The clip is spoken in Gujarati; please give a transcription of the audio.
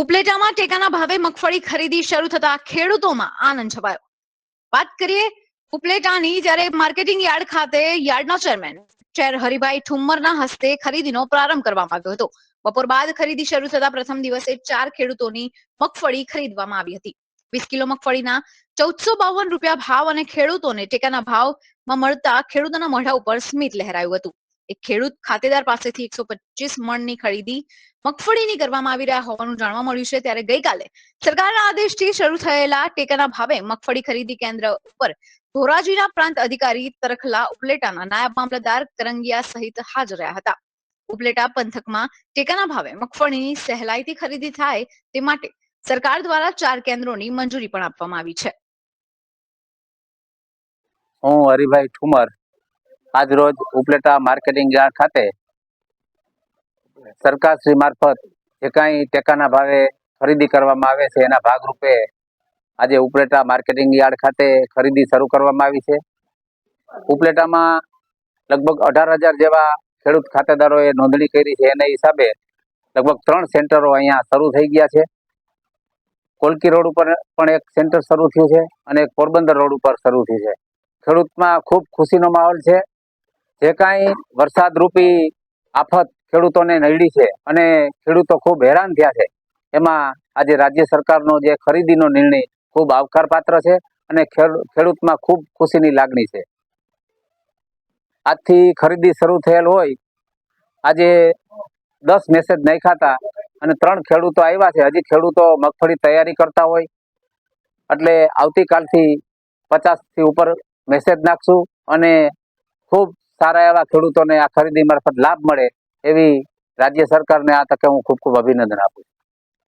ઉપલેટામાં ટેકાના ભાવે મગફળી ખરીદી શરૂ થતા ખેડૂતોમાં આનંદ છવાયો. વાત કરીએ ઉપલેટાની, જ્યારે માર્કેટિંગ યાર્ડ ખાતે યાર્ડના ચેરમેન ચેર હરિભાઈ ઠુમ્મરના હસ્તે ખરીદીનો પ્રારંભ કરવામાં આવ્યો હતો. બપોર બાદ ખરીદી શરૂ થતા પ્રથમ દિવસે ચાર ખેડૂતોની મગફળી ખરીદવામાં આવી હતી. વીસ કિલો મગફળીના ચૌદસો બાવન રૂપિયા ભાવ અને ખેડૂતોને ટેકાના ભાવમાં મળતા ખેડૂતોના મોઢા ઉપર સ્મિત લહેરાયું હતું. એક ખેડૂત ખાતેદાર પાસેથી એકસો પચીસ મણની ખરીદી મગફળીની કરવામાં આવી રહ્યા હોવાનું જાણવા મળ્યું છે. ત્યારે ગઈકાલે સરકારના આદેશથી શરૂ થયેલા ટેકાના ભાવે મગફળી ખરીદી કેન્દ્ર ઉપર ધોરાજીના પ્રાંત અધિકારી તરખલા ઉપલેટાના નાયબ મામલતદાર કરંગિયા સહિત હાજર રહ્યા હતા. ઉપલેટા પંથકમાં ટેકાના ભાવે મગફળીની સહેલાઈથી ખરીદી થાય તે માટે સરકાર દ્વારા ચાર કેન્દ્રોની મંજૂરી પણ આપવામાં આવી છે. હું હરિભાઈ ઠુમર. આજ રોજ ઉપલેટા માર્કેટિંગ યાર્ડ ખાતે સરકારશ્રી મારફત જે કાંઈ ટેકાના ભાવે ખરીદી કરવામાં આવે છે, એના ભાગરૂપે આજે ઉપલેટા માર્કેટિંગ યાર્ડ ખાતે ખરીદી શરૂ કરવામાં આવી છે. ઉપલેટામાં લગભગ અઢાર હજાર જેવા ખેડૂત ખાતેદારોએ નોંધણી કરી છે, એના હિસાબે લગભગ ત્રણ સેન્ટરો અહીંયા શરૂ થઈ ગયા છે. કોલકી રોડ ઉપર પણ એક સેન્ટર શરૂ થયું છે અને એક પોરબંદર રોડ ઉપર શરૂ થયું છે. ખેડૂતમાં ખૂબ ખુશીનો માહોલ છે. જે કાંઈ વરસાદ રૂપી આફત ખેડૂતોને નડી છે અને ખેડૂતો ખૂબ હેરાન થયા છે, એમાં આજે રાજ્ય સરકારનો જે ખરીદીનો નિર્ણય ખૂબ આવકારપાત્ર છે અને ખેડ- ખેડૂતમાં ખૂબ ખુશીની લાગણી છે. આજથી ખરીદી શરૂ થયેલ હોય, આજે દસ મેસેજ નાખ્યા ખાતા અને ત્રણ ખેડૂતો આવ્યા છે. હજી ખેડૂતો મગફળી તૈયારી કરતા હોય, એટલે આવતીકાલથી પચાસથી ઉપર મેસેજ નાખશું અને ખૂબ સારા એવા ખેડૂતોને આ ખરીદી મારફત લાભ મળે એવી રાજ્ય સરકારને આ તકે હું ખૂબ ખૂબ અભિનંદન આપું છું.